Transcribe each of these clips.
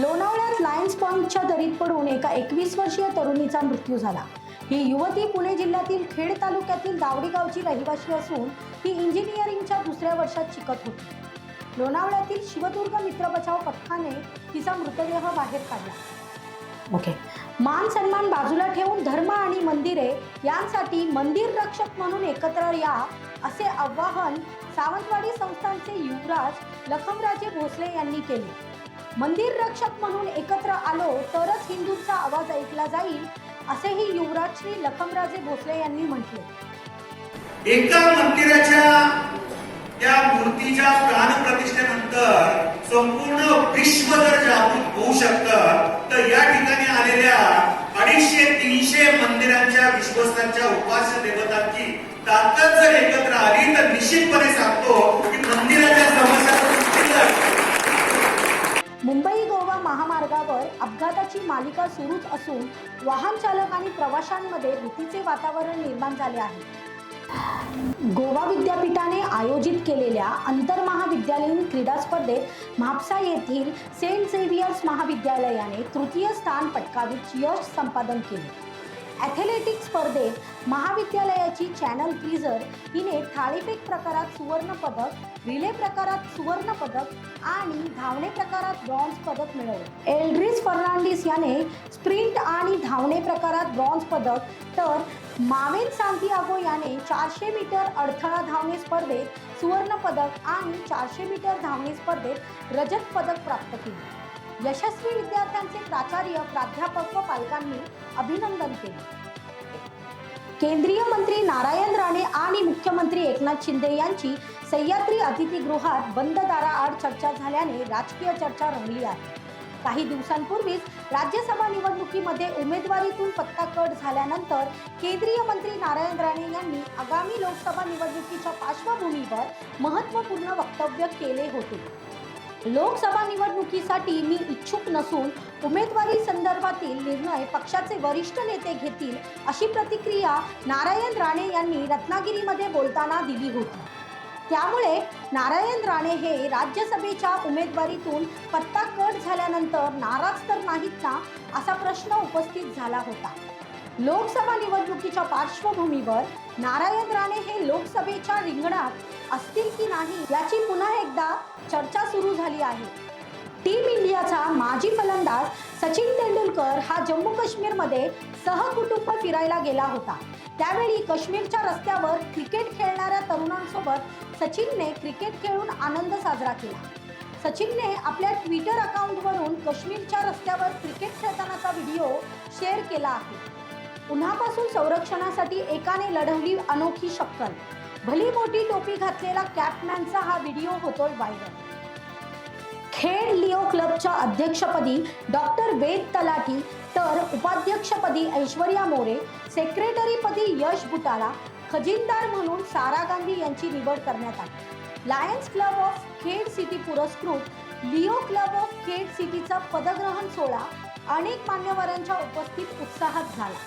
लोणावळ्यात Lions पॉईंटच्या दरीत पडून एका एकवीस वर्षीय तरुणीचा मृत्यू झाला. ही युवती पुणे जिल्ह्यातील खेड तालुक्यातील दावडी गावची रहिवासी असून ही इंजिनिअरिंगच्या दुसऱ्या वर्षात शिकत होती. लोणावळ्यातील शिवदुर्ग मित्र बचाव पथकाने तिचा मृतदेह बाहेर काढला. ओके. मान सन्मान बाजूला ठेवून धर्म आणि मंदिरे यांसाठी मंदिर रक्षक म्हणून एकत्र या असे आवाहन सावंतवाडी संस्थानचे युवराज लखमराजे भोसले यांनी केले. मंदिर रक्षक म्हणून एकत्र आलो तरच हिंदूंचा आवाज ऐकला जाईल असेही युवराज श्री लखमराजे भोसले यांनी म्हटले. एका मंदिराच्या त्या मूर्तीच्या प्राणप्रतिष्ठेनंतर संपूर्ण विश्व जर जागृत होऊ शकतं तर या ठिकाणी आलेल्या अडीचशे तीनशे मंदिरांच्या विश्वस्तांच्या उपास्य देवतांची ताकद जर एकत्र आली तर निश्चितपणे सांगतो की मंदिर मार्गावर अपघाताची मालिका सुरूच असून वाहन चालक आणि प्रवाशांमध्ये भीतीचे वातावरण निर्माण झाले आहे. गोवा विद्यापीठाने आयोजित केलेल्या आंतरमहाविद्यालयीन क्रीडा स्पर्धेत म्हापसा येथील सेंट झेवियर्स महाविद्यालयाने तृतीय स्थान पटकावीत यश संपादन केले. ॲथलेटिक स्पर्धेत महाविद्यालयाची चॅनल क्रिझर हिने थाळीफेक प्रकारात सुवर्ण पदक रिले प्रकारात सुवर्ण पदक आणि धावणे प्रकारात ब्रॉन्झ पदक मिळवले. एल्ड्रिस फर्नांडिस याने स्प्रिंट आणि धावणे प्रकारात ब्रॉन्झ पदक तर मावेन सांतियागो याने चारशे मीटर अडथळा धावणे स्पर्धेत सुवर्ण पदक आणि चारशे मीटर धावणे स्पर्धेत रजत पदक प्राप्त केले. यशस्वी विद्यार्थ्यांचे प्राचार्य प्राध्यापक व पालकांनी अभिनंदन केले. केंद्रीय मंत्री नारायण राणे आणि मुख्यमंत्री एकनाथ शिंदे यांची सह्याद्री अतिथीगृहात बंद दाराआड चर्चा झाल्याने राजकीय चर्चा रंगली आहे. काही दिवसांपूर्वीच राज्यसभा निवडणुकीमध्ये उमेदवारीतून पत्ता कट झाल्यानंतर केंद्रीय मंत्री नारायण राणे यांनी आगामी लोकसभा निवडणुकीच्या पार्श्वभूमीवर महत्त्वपूर्ण वक्तव्य केले होते. लोकसभा निवडणुकीसाठी मी इच्छुक नसून उमेदवारी संदर्भातील निर्णय पक्षाचे वरिष्ठ नेते घेतील अशी प्रतिक्रिया नारायण राणे यांनी रत्नागिरीमध्ये बोलताना दिली होती. त्यामुळे नारायण राणे हे राज्यसभेच्या उमेदवारीतून पत्ता कट झाल्यानंतर नाराज तर नाहीत ना असा प्रश्न उपस्थित झाला होता. लोकसभा निवडणुकीच्या पार्श्वभूमीवर नारायण राणे हे लोकसभेच्या रिंगणात असतील की नाही याची पुन्हा एकदा चर्चा सुरू झाली आहे. टीम इंडियाचा माजी फलंदाज सचिन तेंडुलकर हा जम्मू काश्मीरमध्ये सहकुटुंब फिरायला गेला होता. त्यावेळी काश्मीरच्या रस्त्यावर क्रिकेट खेळणाऱ्या तरुणांसोबत सचिनने क्रिकेट खेळून आनंद साजरा केला. सचिनने आपल्या ट्विटर अकाउंटवरून काश्मीरच्या रस्त्यावर क्रिकेट खेळतानाचा व्हिडिओ शेअर केला आहे. उन्हापासून संरक्षणासाठी एकाने लढवली अनोखी शक्कल. भली मोठी टोपी घातलेला कॅपमॅनचा हा व्हिडिओ होतोय व्हायरल खेड लिओ क्लबच्या अध्यक्षपदी डॉक्टर वेद तलाठी तर उपाध्यक्षपदी ऐश्वर्या मोरे सेक्रेटरीपदी यश बुटाला खजिनदार म्हणून सारा गांधी यांची निवड करण्यात आली. Lions club of Khed city पुरस्कृत लिओ क्लब ऑफ खेड सिटीचा पदग्रहण सोहळा अनेक मान्यवरांच्या उपस्थित उत्साहात झाला.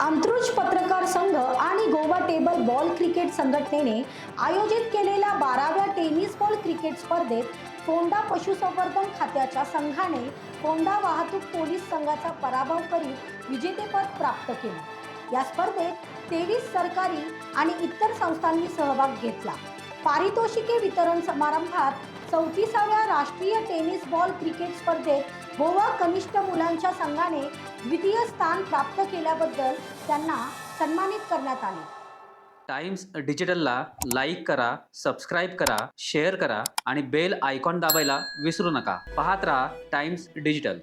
अंतरुज पत्रकार संघ आणि गोवा टेबल बॉल क्रिकेट संघटनेने आयोजित केलेल्या बाराव्या टेनिस बॉल क्रिकेट स्पर्धेत फोंडा पशुसंवर्धन खात्याच्या संघाने फोंडा वाहतूक पोलीस संघाचा पराभव करीत विजेतेपद प्राप्त केले. या स्पर्धेत तेवीस सरकारी आणि इतर संस्थांनी सहभाग घेतला. पारितोषिके वितरण समारंभात चौतीसाव्या राष्ट्रीय टेनिस बॉल क्रिकेट स्पर्धेत गोवा कनिष्ठ मुलांच्या संघाने द्वितीय स्थान प्राप्त केल्याबद्दल त्यांना सन्मानित करण्यात आले. टाइम्स डिजिटलला लाईक करा सबस्क्राईब करा शेअर करा आणि बेल आयकॉन दाबायला विसरू नका. पाहत राहा टाइम्स डिजिटल.